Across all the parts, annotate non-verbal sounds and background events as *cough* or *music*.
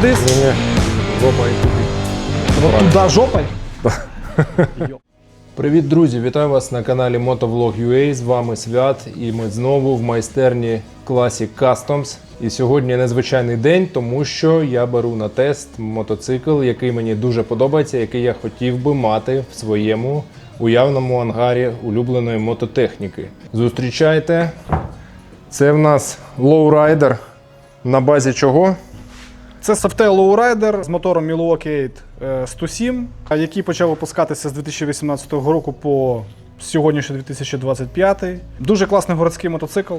like this. Ні-ні, жопа і туди. Жопой. Привіт, друзі! Вітаю вас на каналі Motovlog.ua. З вами Свят, і ми знову в майстерні Classic Customs. І сьогодні незвичайний день, тому що я беру на тест мотоцикл, який мені дуже подобається, який я хотів би мати в своєму уявному ангарі улюбленої мототехніки. Зустрічайте. Це в нас лоурайдер. На базі чого? Це Softail Lowrider з мотором Milwaukee 8 е, 107, який почав випускатися з 2018 року по сьогоднішній 2025. Дуже класний городський мотоцикл.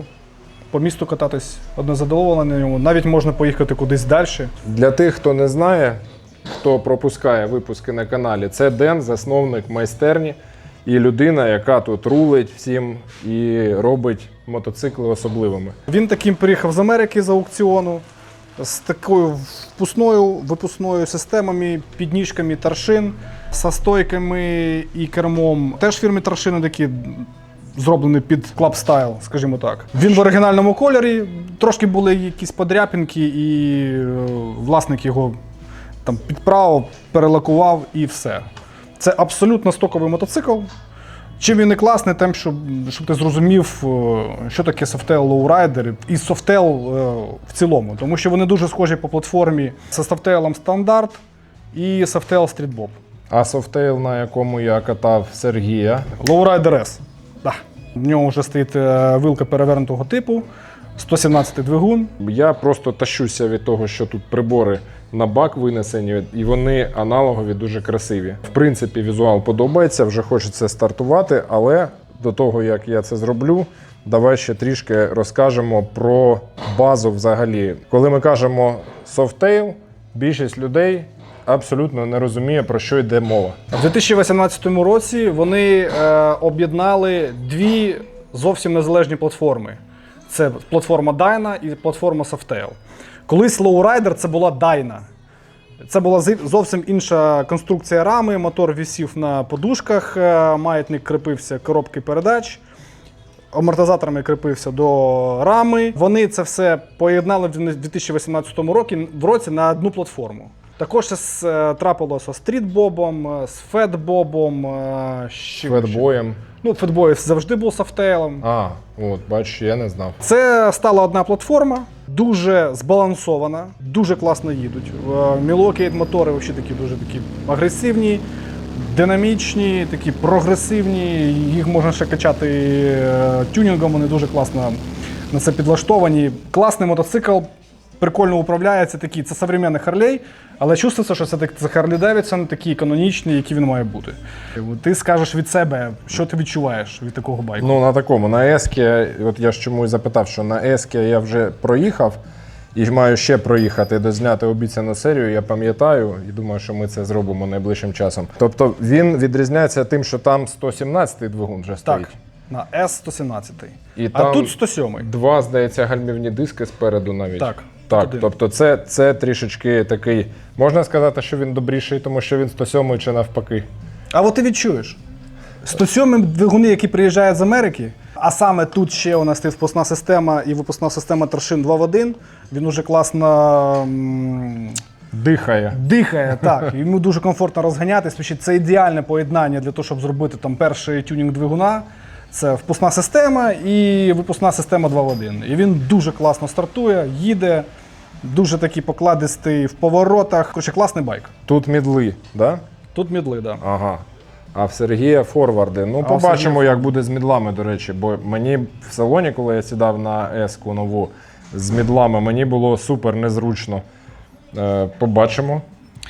По місту кататись одне задоволення на ньому. Навіть можна поїхати кудись далі. Для тих, хто не знає, хто пропускає випуски на каналі, це Ден, засновник майстерні і людина, яка тут рулить всім і робить мотоцикли особливими. Він таким приїхав з Америки з аукціону з такою впускною випускною системами, підніжками торшин, со стойками і кермом. Теж фірми торшини такі. Зроблений під клаб стайл, скажімо так. Він в оригінальному кольорі. Трошки були якісь подряпинки, і е, власник його там підправив, перелакував і все. Це абсолютно стоковий мотоцикл. Чим він і класний, тим, щоб, щоб ти зрозумів, е, що таке Softail Lowrider і Softail е, в цілому. Тому що вони дуже схожі по платформі з Softail стандарт і Softail Street Bob. А софтейл, на якому я катав Сергія, Lowrider S. Да. В ньому вже стоїть е, вилка перевернутого типу, 117 двигун. я просто тащуся від того, що тут прибори на бак винесені, і вони аналогові дуже красиві. В принципі, візуал подобається, вже хочеться стартувати, але до того, як я це зроблю, давай ще трішки розкажемо про базу взагалі. Коли ми кажемо софтейл, більшість людей абсолютно не розуміє, про що йде мова. У 2018 році вони е, об'єднали дві зовсім незалежні платформи. Це платформа Dyna і платформа Softail. Колись Lowrider це була Dyna. Це була зовсім інша конструкція рами, мотор висів на подушках, е, маятник кріпився коробки передач, амортизаторами кріпився до рами. Вони це все поєднали в 2018 році, в році на одну платформу. Також це трапилося з стрітбобом, е, з фетбобом. е, з? Фетбоєм. Ну, фетбой завжди був софтейлом. А, от, бачиш, я не знав. Це стала одна платформа, дуже збалансована, дуже класно їдуть. Мілокейт мотори взагалі такі дуже такі агресивні, динамічні, такі прогресивні. Їх можна ще качати е, тюнінгом, вони дуже класно на це підлаштовані. Класний мотоцикл, прикольно управляється такий. Це современний Харлей, але чувствується, що це так- це Харлі Девідсон, такий канонічний, який він має бути. Ти скажеш від себе, що ти відчуваєш від такого байку. Ну, на такому, на Ескі, от я ж чому і запитав, що на Ескі я вже проїхав і маю ще проїхати, дозняти обіцяну серію. Я пам'ятаю і думаю, що ми це зробимо найближчим часом. Тобто він відрізняється тим, що там 117-й двигун вже стоїть. Так, на С-117. І а там тут 107. Два, здається, гальмівні диски спереду навіть. Так, Так, один. тобто це, це трішечки такий. Можна сказати, що він добріший, тому що він 107 чи навпаки. А от ти відчуєш. 107 двигуни, які приїжджають з Америки, а саме тут ще у нас стоїть випускна система і випускна система Торшин 2 в 1. Він уже класно Дихає. дихає, *laughs* так. Йому дуже комфортно розганятись. Тому Це ідеальне поєднання для того, щоб зробити там перший тюнінг двигуна. Це впускна система і випускна система 2 в 1. І він дуже класно стартує, їде, дуже такий покладистий в поворотах. Короче, класний байк. Тут мідли, да? Тут мідли, так. Да. Ага. А в Сергія форварди. Ну, у побачимо, Сергія як буде з мідлами, до речі, бо мені в салоні, коли я сідав на еску нову з мідлами, мені було супер незручно. Е, побачимо.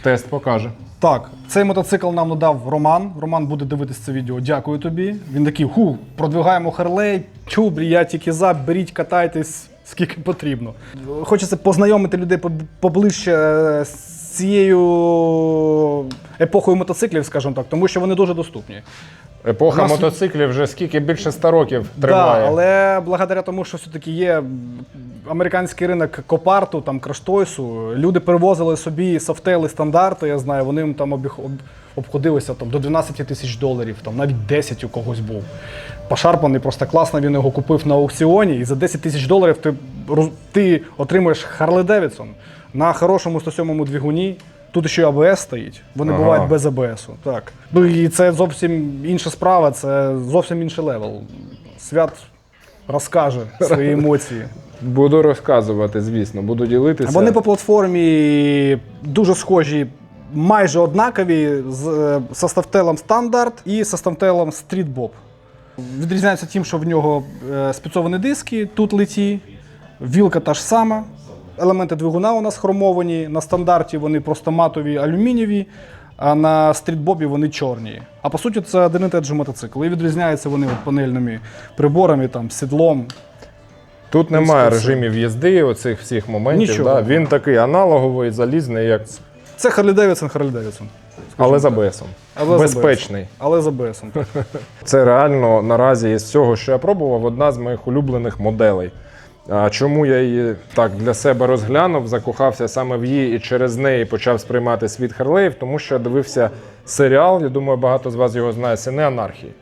Тест покаже. Так, цей мотоцикл нам надав Роман. Роман буде дивитися це відео. Дякую тобі. Він такий: ху, продвигаємо Харлей. Чу, я тільки за, беріть, катайтесь, скільки потрібно. Хочеться познайомити людей поближче е, з цією епохою мотоциклів, скажімо так, тому що вони дуже доступні. Епоха нас- мотоциклів вже скільки більше 100 років Да, триває. але благодаря тому, що все-таки є американський ринок копарту, там краштойсу, люди перевозили собі софтейли стандарти, я знаю, вони їм там обіх... об- обходилися там до 12 тисяч доларів, там навіть 10 у когось був. Пошарпаний, просто класно він його купив на аукціоні, і за 10 тисяч доларів ти, ти отримуєш Harley Davidson на хорошому 107 двигуні. Тут ще й АБС стоїть. Вони Ага. бувають без АБСу. Так. Ну і це зовсім інша справа, це зовсім інший левел. Свят розкаже *laughs* свої емоції. Буду розказувати, звісно, буду ділитися. Вони по платформі дуже схожі, майже однакові з е, составтелом стандарт і составтелом Street Bob. Відрізняється тим, що в нього е, спецовані диски, тут леті, вілка та ж сама. Елементи двигуна у нас хромовані. На стандарті вони просто матові алюмінієві, а на стрітбобі вони чорні. А по суті, це один і той же мотоцикл. І відрізняються вони от панельними приборами, там, сідлом. Тут немає режимів їзди, оцих всіх моментів. Нічого. Да? Він такий аналоговий, залізний, як... Це Харлі Девідсон, Харлі Девідсон. але з АБСом. Але з Безпечний. Але з АБСом. *laughs* Це реально наразі із всього, що я пробував, одна з моїх улюблених моделей. А чому я її так для себе розглянув, закохався саме в її і через неї почав сприймати світ Харлеїв, тому що я дивився серіал, я думаю, багато з вас його знає, Сини анархії.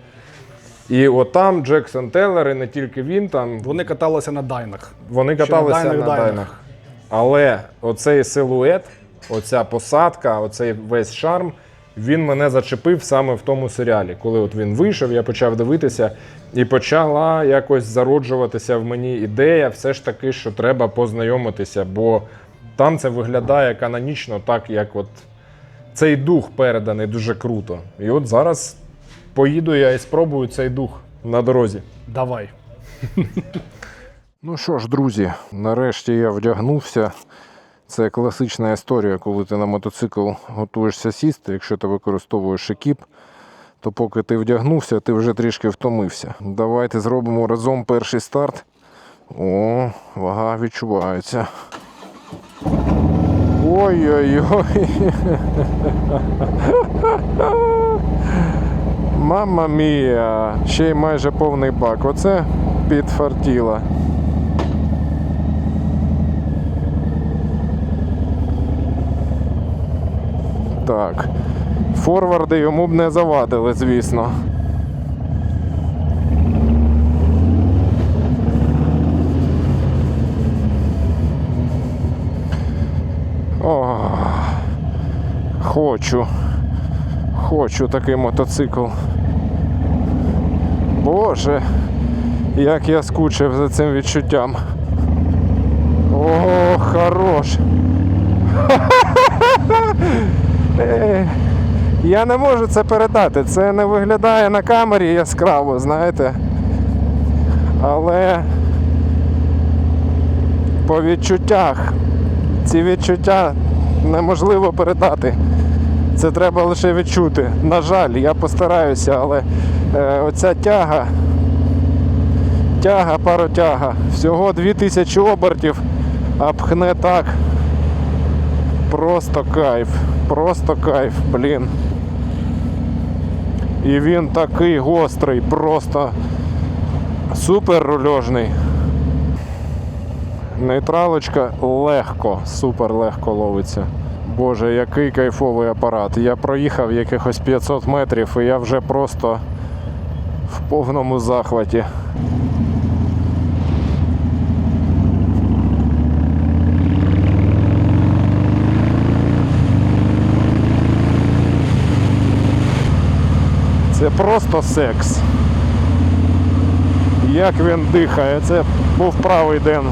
І от там Джексон Теллер, і не тільки він, там Вони каталися на дайнах. вони каталися на на дайнах. Але оцей силует, оця посадка, оцей весь шарм, він мене зачепив саме в тому серіалі. Коли от він вийшов, я почав дивитися і почала якось зароджуватися в мені ідея, все ж таки, що треба познайомитися, бо там це виглядає канонічно, так як от цей дух переданий дуже круто. І от зараз поїду я і спробую цей дух на дорозі. Давай. Ну що ж, друзі, нарешті я вдягнувся. Це класична історія, коли ти на мотоцикл готуєшся сісти. Якщо ти використовуєш екіп, то поки ти вдягнувся, ти вже трішки втомився. Давайте зробимо разом перший старт. О, вага відчувається. Ой-ой-ой. Мама мія, ще й майже повний бак. Оце підфартіло. Так. Форварди йому б не завадили, звісно. О, хочу. Хочу такий мотоцикл. Боже, як я скучив за цим відчуттям. О, хорош. *laughs* Е, Я не можу це передати. Це не виглядає на камері яскраво, знаєте. Але по відчуттях ці відчуття неможливо передати. Це треба лише відчути. На жаль, я постараюся, але е, оця тяга, тяга, паротяга, всього 2000 обертів, а пхне так. Просто кайф, просто кайф, блін. І він такий гострий, просто супер рульожний. Нейтралочка легко, супер легко ловиться. Боже, який кайфовий апарат. Я проїхав якихось 500 метрів і я вже просто в повному захваті. Просто секс. Як він дихає, це був правий день.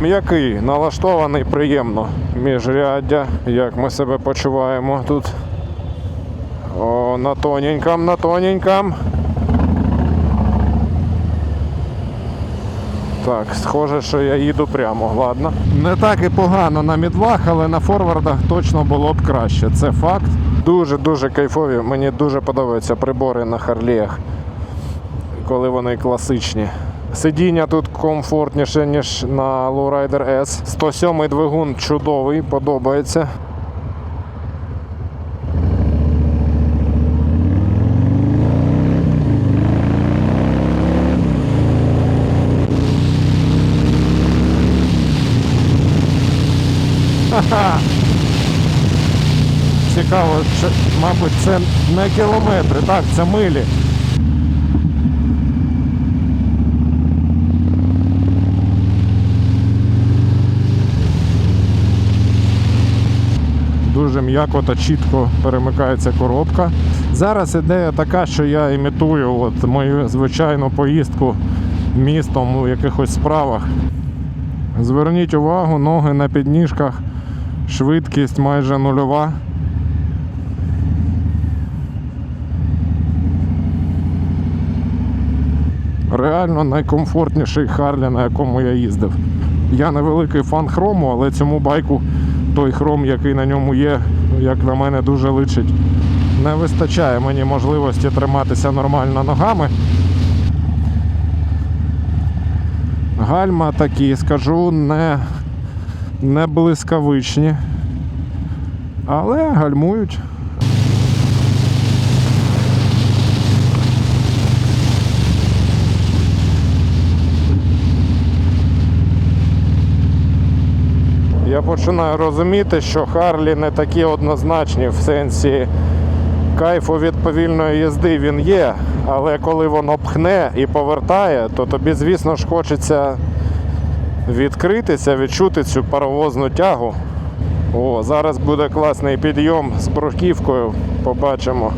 М'який, налаштований приємно. Міжряддя, як ми себе почуваємо тут. О, на тоненькам, на тоненькам. Так, схоже, що я їду прямо, ладно. Не так і погано на мідлах, але на форвардах точно було б краще. Це факт. Дуже-дуже кайфові. Мені дуже подобаються прибори на Харліях, коли вони класичні. Сидіння тут комфортніше, ніж на Lowrider S. 107 двигун чудовий, подобається. *laughs* Цікаво, що, мабуть, це не кілометри, так, це милі. Дуже м'яко та чітко перемикається коробка. Зараз ідея така, що я імітую от мою звичайну поїздку містом у якихось справах. Зверніть увагу, ноги на підніжках, швидкість майже нульова. Реально найкомфортніший Харлі, на якому я їздив. Я не великий фан хрому, але цьому байку той хром, який на ньому є, як на мене, дуже личить. Не вистачає мені можливості триматися нормально ногами. Гальма такі, скажу, не, не блискавичні, але гальмують. Я починаю розуміти, що Харлі не такі однозначні в сенсі кайфу від повільної їзди він є, але коли воно пхне і повертає, то тобі, звісно ж, хочеться відкритися, відчути цю паровозну тягу. О, зараз буде класний підйом з бруківкою. Побачимо,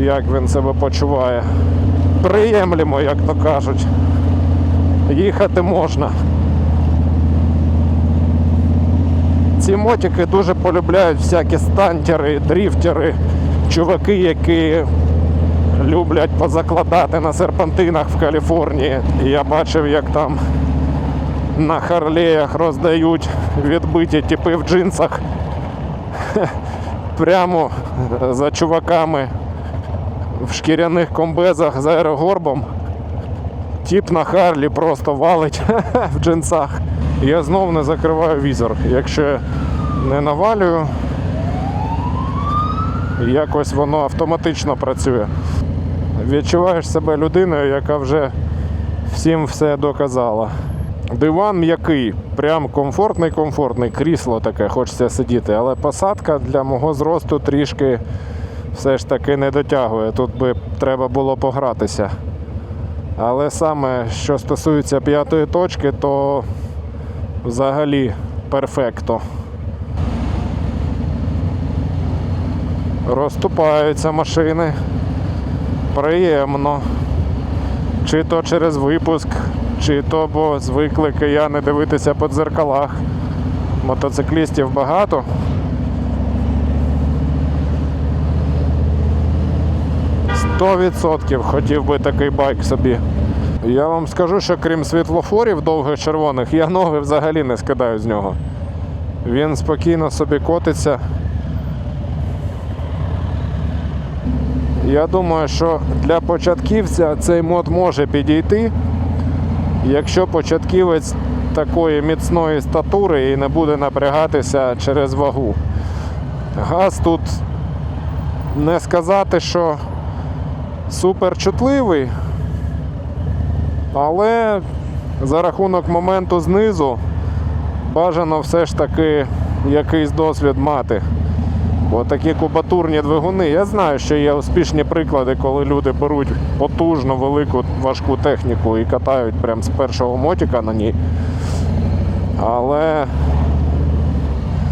як він себе почуває. Приємлемо, як то кажуть. Їхати можна. Ці мотики дуже полюбляють всякі стантери, дріфтери, чуваки, які люблять позакладати на серпантинах в Каліфорнії. Я бачив, як там на Харлеях роздають відбиті типи в джинсах прямо за чуваками в шкіряних комбезах з аерогорбом. Тіп на Харлі просто валить *laughs* в джинсах. Я знов не закриваю візор. Якщо не навалюю, якось воно автоматично працює. Відчуваєш себе людиною, яка вже всім все доказала. Диван м'який, прям комфортний, комфортний, крісло таке, хочеться сидіти, але посадка для мого зросту трішки все ж таки не дотягує. Тут би треба було погратися. Але саме що стосується п'ятої точки, то взагалі перфекто. Розступаються машини. Приємно. Чи то через випуск, чи то бо звикли кияни дивитися по дзеркалах. Мотоциклістів багато. Сто відсотків хотів би такий байк собі. Я вам скажу, що крім світлофорів довгих червоних, я ноги взагалі не скидаю з нього. Він спокійно собі котиться. Я думаю, що для початківця цей мод може підійти, якщо початківець такої міцної статури і не буде напрягатися через вагу. Газ тут не сказати, що супер чутливий, але за рахунок моменту знизу бажано все ж таки якийсь досвід мати. Бо такі кубатурні двигуни. Я знаю, що є успішні приклади, коли люди беруть потужну, велику, важку техніку і катають прямо з першого мотика на ній. Але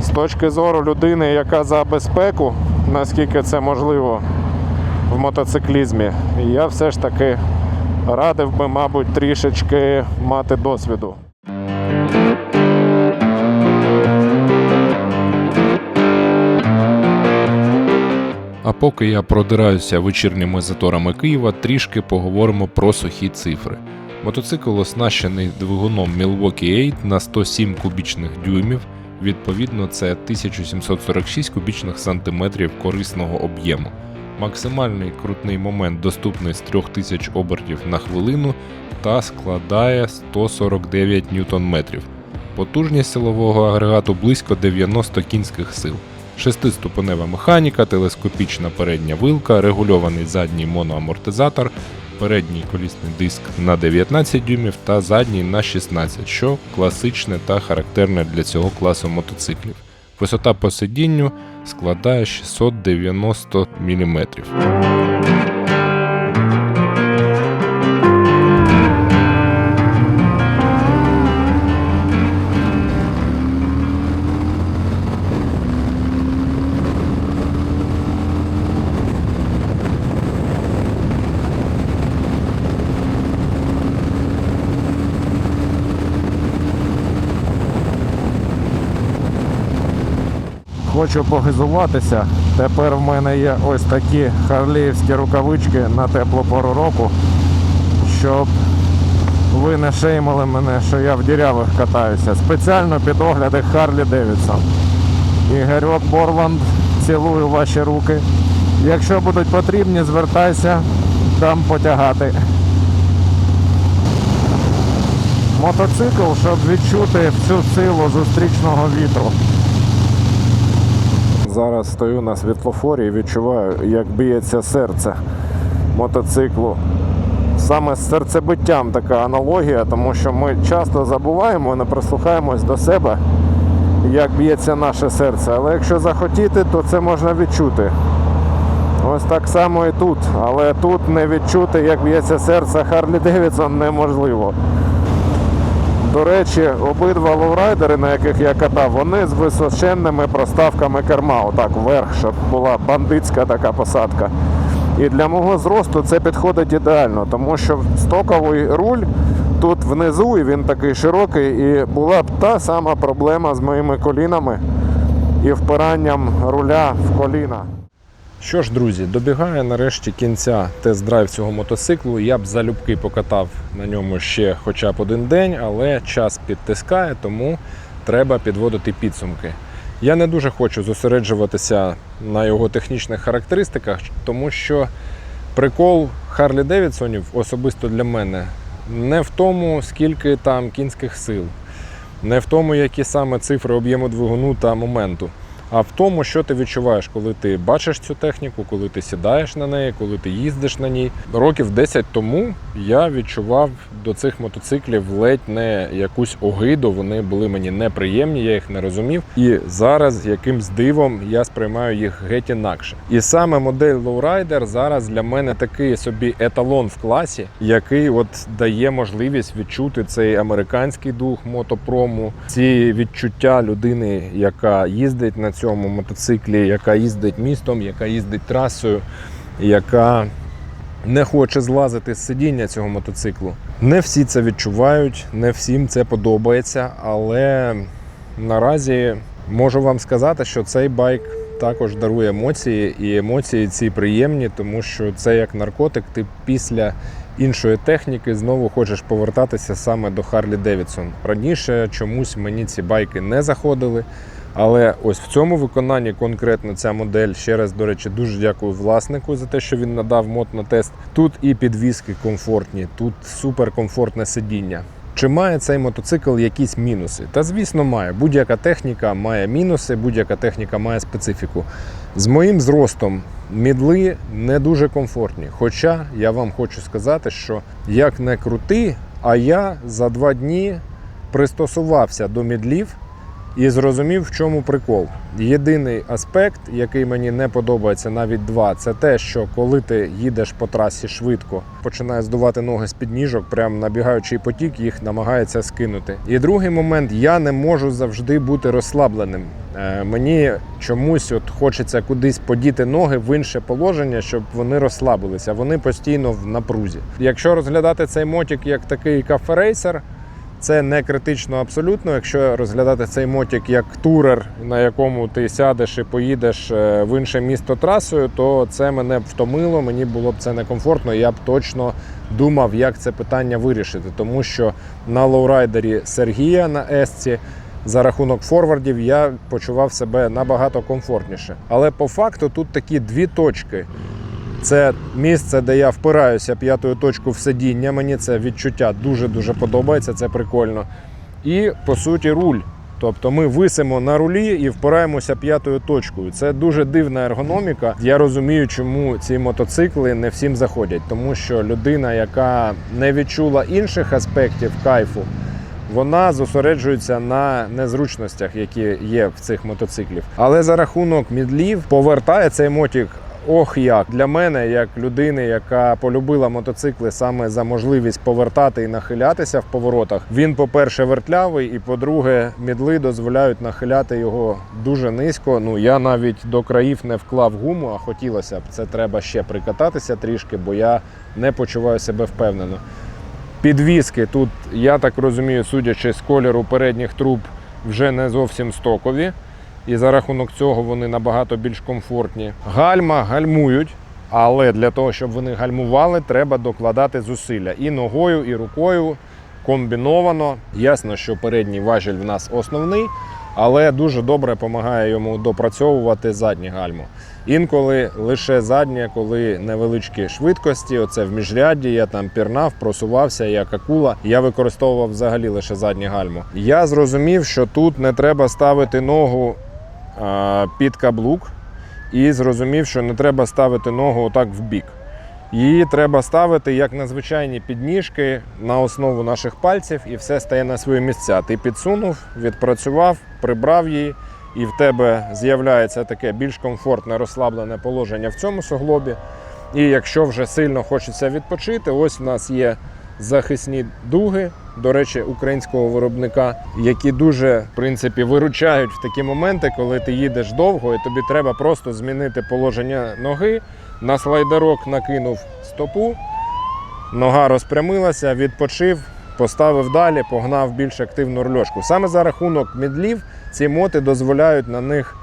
з точки зору людини, яка за безпеку, наскільки це можливо в мотоциклізмі, я все ж таки радив би, мабуть, трішечки мати досвіду. А поки я продираюся вечірніми заторами Києва, трішки поговоримо про сухі цифри. Мотоцикл оснащений двигуном Milwaukee 8 на 107 кубічних дюймів. Відповідно, це 1746 кубічних сантиметрів корисного об'єму. Максимальний крутний момент доступний з 3000 обертів на хвилину та складає 149 ньютон-метрів. Потужність силового агрегату близько 90 кінських сил. Шестиступенева механіка, телескопічна передня вилка, регульований задній моноамортизатор, передній колісний диск на 19 дюймів та задній на 16, що класичне та характерне для цього класу мотоциклів. Висота по сидінню складає 690 мм. Хочу погизуватися. Тепер в мене є ось такі харліївські рукавички на теплу пору року, щоб ви не шеймали мене, що я в дірявих катаюся. Спеціально під огляди Харлі Девідсон. Ігорьок Борланд, цілую ваші руки. Якщо будуть потрібні, звертайся, дам потягати. Мотоцикл, щоб відчути всю силу зустрічного вітру. Зараз стою на світлофорі і відчуваю, як б'ється серце мотоциклу. Саме з серцебиттям така аналогія, тому що ми часто забуваємо, не прислухаємось до себе, як б'ється наше серце. Але якщо захотіти, то це можна відчути. Ось так само і тут. Але тут не відчути, як б'ється серце Харлі Девідсон, неможливо. До речі, обидва лоурайдери, на яких я катав, вони з височенними проставками керма, отак вверх, щоб була бандитська така посадка. І для мого зросту це підходить ідеально, тому що стоковий руль тут внизу, і він такий широкий, і була б та сама проблема з моїми колінами і впиранням руля в коліна. Що ж, друзі, добігає нарешті кінця тест-драйв цього мотоциклу. Я б залюбки покатав на ньому ще хоча б один день, але час підтискає, тому треба підводити підсумки. Я не дуже хочу зосереджуватися на його технічних характеристиках, тому що прикол Харлі Девідсонів особисто для мене не в тому, скільки там кінських сил, не в тому, які саме цифри об'єму двигуну та моменту, а в тому, що ти відчуваєш, коли ти бачиш цю техніку, коли ти сідаєш на неї, коли ти їздиш на ній. Років 10 тому я відчував до цих мотоциклів ледь не якусь огиду. Вони були мені неприємні, я їх не розумів. І зараз якимсь дивом я сприймаю їх геть інакше. І саме модель Lowrider зараз для мене такий собі еталон в класі, який от дає можливість відчути цей американський дух мотопрому, ці відчуття людини, яка їздить на цьому мотоциклі, яка їздить містом, яка їздить трасою, яка не хоче злазити з сидіння цього мотоциклу. Не всі це відчувають, не всім це подобається, але наразі можу вам сказати, що цей байк також дарує емоції, і емоції ці приємні, тому що це як наркотик. Ти після іншої техніки знову хочеш повертатися саме до Харлі Девідсон. Раніше чомусь мені ці байки не заходили. Але ось в цьому виконанні конкретно ця модель, ще раз, до речі, дуже дякую власнику за те, що він надав мод на тест. Тут і підвіски комфортні, тут суперкомфортне сидіння. Чи має цей мотоцикл якісь мінуси? Та звісно, має. Будь-яка техніка має мінуси, будь-яка техніка має специфіку. З моїм зростом мідли не дуже комфортні. Хоча я вам хочу сказати, що як не крути, а я за два дні пристосувався до мідлів і зрозумів, в чому прикол. Єдиний аспект, який мені не подобається, навіть два, це те, що коли ти їдеш по трасі швидко, починає здувати ноги з під ніжок, прям набігаючий потік, їх намагається скинути. І другий момент, я не можу завжди бути розслабленим. Е, Мені чомусь от хочеться кудись подіти ноги в інше положення, щоб вони розслабилися. Вони постійно в напрузі. Якщо розглядати цей мотик як такий каферейсер, це не критично абсолютно. Якщо розглядати цей мотик як турер, на якому ти сядеш і поїдеш е, в інше місто трасою, то це мене б втомило, мені було б це некомфортно. Я б точно думав, як це питання вирішити. Тому що на лоурайдері Сергія на Есці за рахунок форвардів я почував себе набагато комфортніше. Але по факту тут такі дві точки. Це місце, де я впираюся п'ятою точкою в сидіння. Мені це відчуття дуже-дуже подобається, це прикольно. І по суті, руль. Тобто ми висимо на рулі і впираємося п'ятою точкою. Це дуже дивна ергономіка. Я розумію, чому ці мотоцикли не всім заходять, тому що людина, яка не відчула інших аспектів кайфу, вона зосереджується на незручностях, які є в цих мотоциклів. Але за рахунок мідлів повертає цей мотик. Ох, як для мене, як людини, яка полюбила мотоцикли саме за можливість повертати і нахилятися в поворотах. Він, по-перше, вертлявий, і по-друге, мідли дозволяють нахиляти його дуже низько. Ну я навіть до країв не вклав гуму, а хотілося б. Це треба ще прикататися трішки, бо я не почуваю себе впевнено. Підвіски тут, я так розумію, судячи з кольору передніх труб, вже не зовсім стокові. І за рахунок цього вони набагато більш комфортні. Гальма гальмують, але для того, щоб вони гальмували, треба докладати зусилля і ногою, і рукою комбіновано. Ясно, що передній важіль в нас основний, але дуже добре допомагає йому допрацьовувати заднє гальмо. Інколи лише заднє, коли невеличкі швидкості, оце в міжрядді, я там пірнав, просувався як акула. Я використовував взагалі лише заднє гальмо. Я зрозумів, що тут не треба ставити ногу під каблук, і зрозумів, що не треба ставити ногу отак в бік. Її треба ставити як на звичайні підніжки на основу наших пальців, і все стає на свої місця. Ти підсунув, відпрацював, прибрав її, і в тебе з'являється таке більш комфортне розслаблене положення в цьому суглобі. І якщо вже сильно хочеться відпочити, ось в нас є захисні дуги, до речі, українського виробника, які дуже в принципі виручають в такі моменти, коли ти їдеш довго, і тобі треба просто змінити положення ноги. На слайдерок накинув стопу, нога розпрямилася, відпочив, поставив далі, погнав більш активну рульошку. Саме за рахунок мідлів ці моти дозволяють на них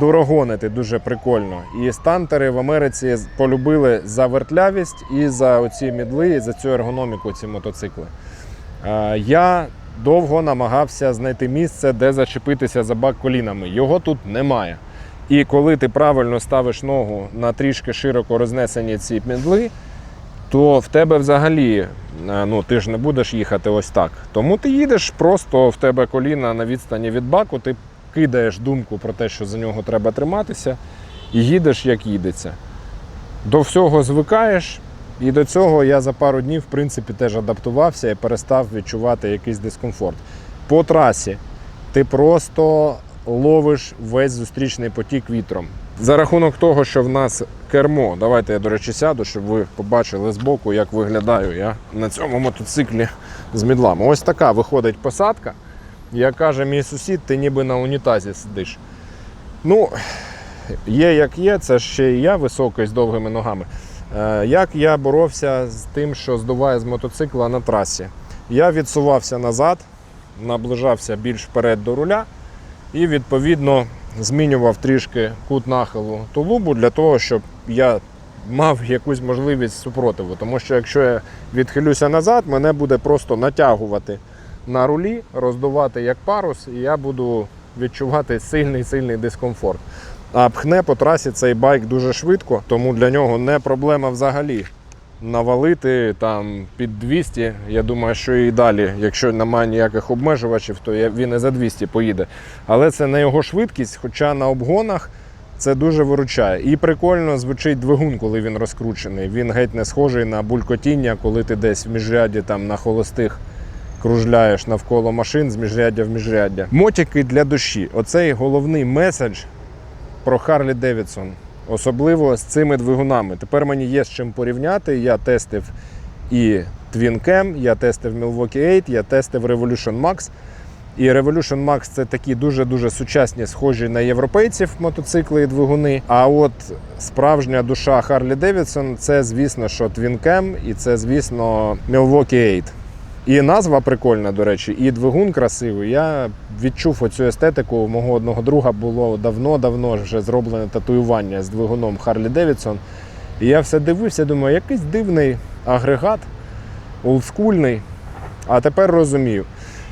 дорогонити дуже прикольно. І стантери в Америці полюбили за вертлявість і за оці мідли, і за цю ергономіку ці мотоцикли. Я довго намагався знайти місце, де зачепитися за бак колінами. Його тут немає. І коли ти правильно ставиш ногу на трішки широко рознесені ці мідли, то в тебе взагалі ну, ти ж не будеш їхати ось так. Тому ти їдеш просто в тебе коліна на відстані від баку, ти кидаєш думку про те, що за нього треба триматися, і їдеш як їдеться. До всього звикаєш, і до цього я за пару днів, в принципі, теж адаптувався і перестав відчувати якийсь дискомфорт. По трасі ти просто ловиш весь зустрічний потік вітром. За рахунок того, що в нас кермо, давайте я, до речі, сяду, щоб ви побачили збоку, як виглядаю я на цьому мотоциклі з мідлами. Ось така виходить посадка. Як каже мій сусід, ти ніби на унітазі сидиш. Ну, є як є, це ще і я високий з довгими ногами. Е, Як я боровся з тим, що здуває з мотоцикла на трасі? Я відсувався назад, наближався більш вперед до руля і відповідно змінював трішки кут нахилу тулубу для того, щоб я мав якусь можливість супротиву. Тому що якщо я відхилюся назад, мене буде просто натягувати на рулі, роздувати як парус, і я буду відчувати сильний сильний дискомфорт. А пхне по трасі цей байк дуже швидко, тому для нього не проблема взагалі навалити там під 200. Я думаю, що і далі, якщо немає ніяких обмежувачів, то він і за 200 поїде. Але це не його швидкість, хоча на обгонах це дуже виручає. І прикольно звучить двигун, коли він розкручений. Він геть не схожий на булькотіння, коли ти десь в міжряді там на холостих кружляєш навколо машин з міжряддя в міжряддя. Мотики для душі. Оцей головний меседж про Харлі Девідсон, особливо з цими двигунами. Тепер мені є з чим порівняти. Я тестив і Twin Cam, я тестив Milwaukee 8, я тестив Revolution Max. І Revolution Max це такі дуже-дуже сучасні, схожі на європейців мотоцикли і двигуни. А от справжня душа Харлі Девідсон це, звісно, що Twin Cam і це, звісно, Milwaukee 8. І назва прикольна, до речі, і двигун красивий. Я відчув оцю естетику. У мого одного друга було давно-давно вже зроблене татуювання з двигуном Харлі Девідсон. І я все дивився, думаю, якийсь дивний агрегат, олдскульний. А тепер розумію.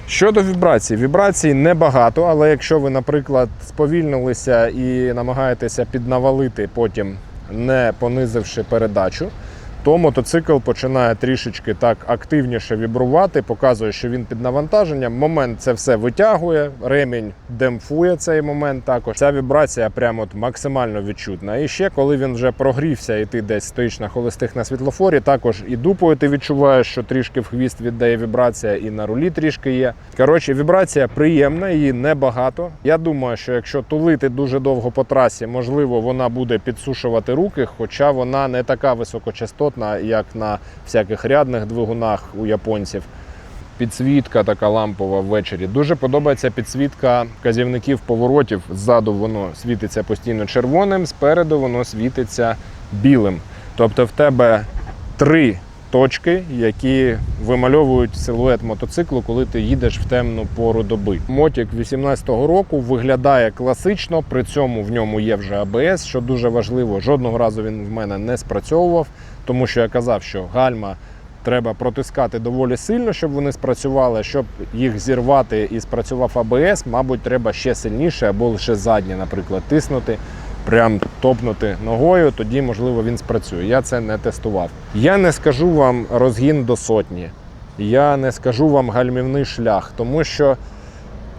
Щодо вібрацій, вібрацій небагато, але якщо ви, наприклад, сповільнилися і намагаєтеся піднавалити потім, не понизивши передачу, то мотоцикл починає трішечки так активніше вібрувати, показує, що він під навантаженням. Момент це все витягує, ремінь демпфує цей момент також. Ця вібрація прямо от максимально відчутна. І ще коли він вже прогрівся, і ти десь стоїш на холостих на світлофорі, також і дупою ти відчуваєш, що трішки в хвіст віддає вібрація, і на рулі трішки є. Коротше, вібрація приємна, її небагато. Я думаю, що якщо тулити дуже довго по трасі, можливо, вона буде підсушувати руки, хоча вона не така високочастотна, як на всяких рядних двигунах у японців. Підсвітка така лампова ввечері. Дуже подобається підсвітка казівників поворотів. Ззаду воно світиться постійно червоним, спереду воно світиться білим. Тобто в тебе три точки, які вимальовують силует мотоциклу, коли ти їдеш в темну пору доби. Мотік 18-го року виглядає класично, при цьому в ньому є вже АБС, що дуже важливо. Жодного разу він в мене не спрацьовував, тому що я казав, що гальма треба протискати доволі сильно, щоб вони спрацювали. Щоб їх зірвати і спрацював АБС, мабуть, треба ще сильніше або лише заднє, наприклад, тиснути. Прям топнути ногою, тоді можливо він спрацює. Я це не тестував. Я не скажу вам розгін до сотні, я не скажу вам гальмівний шлях, тому що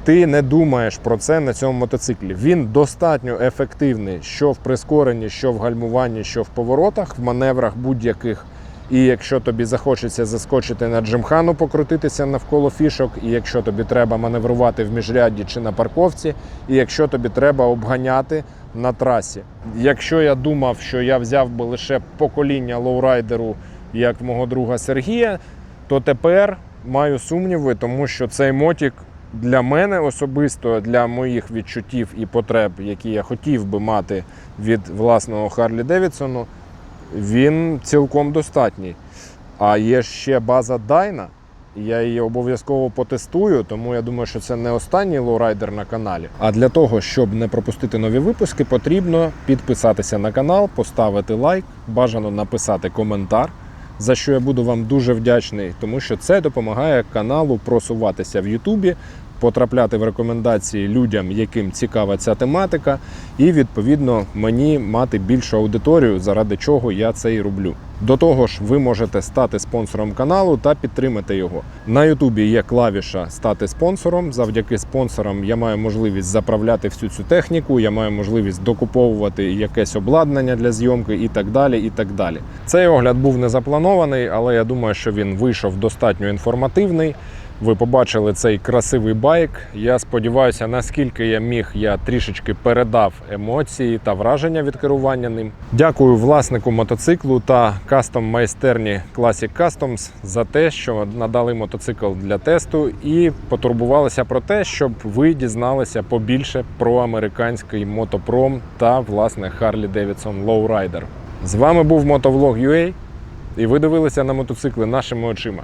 ти не думаєш про це на цьому мотоциклі. Він достатньо ефективний, що в прискоренні, що в гальмуванні, що в поворотах, в маневрах будь-яких. І якщо тобі захочеться заскочити на джимхану, покрутитися навколо фішок, і якщо тобі треба маневрувати в міжрядді чи на парковці, і якщо тобі треба обганяти на трасі. Якщо я думав, що я взяв би лише покоління лоурайдеру, як мого друга Сергія, то тепер маю сумніви, тому що цей мотик для мене особисто, для моїх відчуттів і потреб, які я хотів би мати від власного Харлі Девідсону, він цілком достатній. А є ще база Дайна. Я її обов'язково потестую, тому я думаю, що це не останній лоурайдер на каналі. А для того, щоб не пропустити нові випуски, потрібно підписатися на канал, поставити лайк, бажано написати коментар, за що я буду вам дуже вдячний, тому що це допомагає каналу просуватися в Ютубі, потрапляти в рекомендації людям, яким цікава ця тематика, і відповідно мені мати більшу аудиторію, заради чого я це і роблю. До того ж, ви можете стати спонсором каналу та підтримати його. На Ютубі є клавіша стати спонсором. Завдяки спонсорам я маю можливість заправляти всю цю техніку, я маю можливість докуповувати якесь обладнання для зйомки і так далі. І так далі. Цей огляд був не запланований, але я думаю, що він вийшов достатньо інформативний. Ви побачили цей красивий байк. Я сподіваюся, наскільки я міг, я трішечки передав емоції та враження від керування ним. Дякую власнику мотоциклу та кастом майстерні Classic Customs за те, що надали мотоцикл для тесту і потурбувалися про те, щоб ви дізналися побільше про американський мотопром та власне Harley Davidson Lowrider. З вами був Мотовлог.ua і ви дивилися на мотоцикли нашими очима.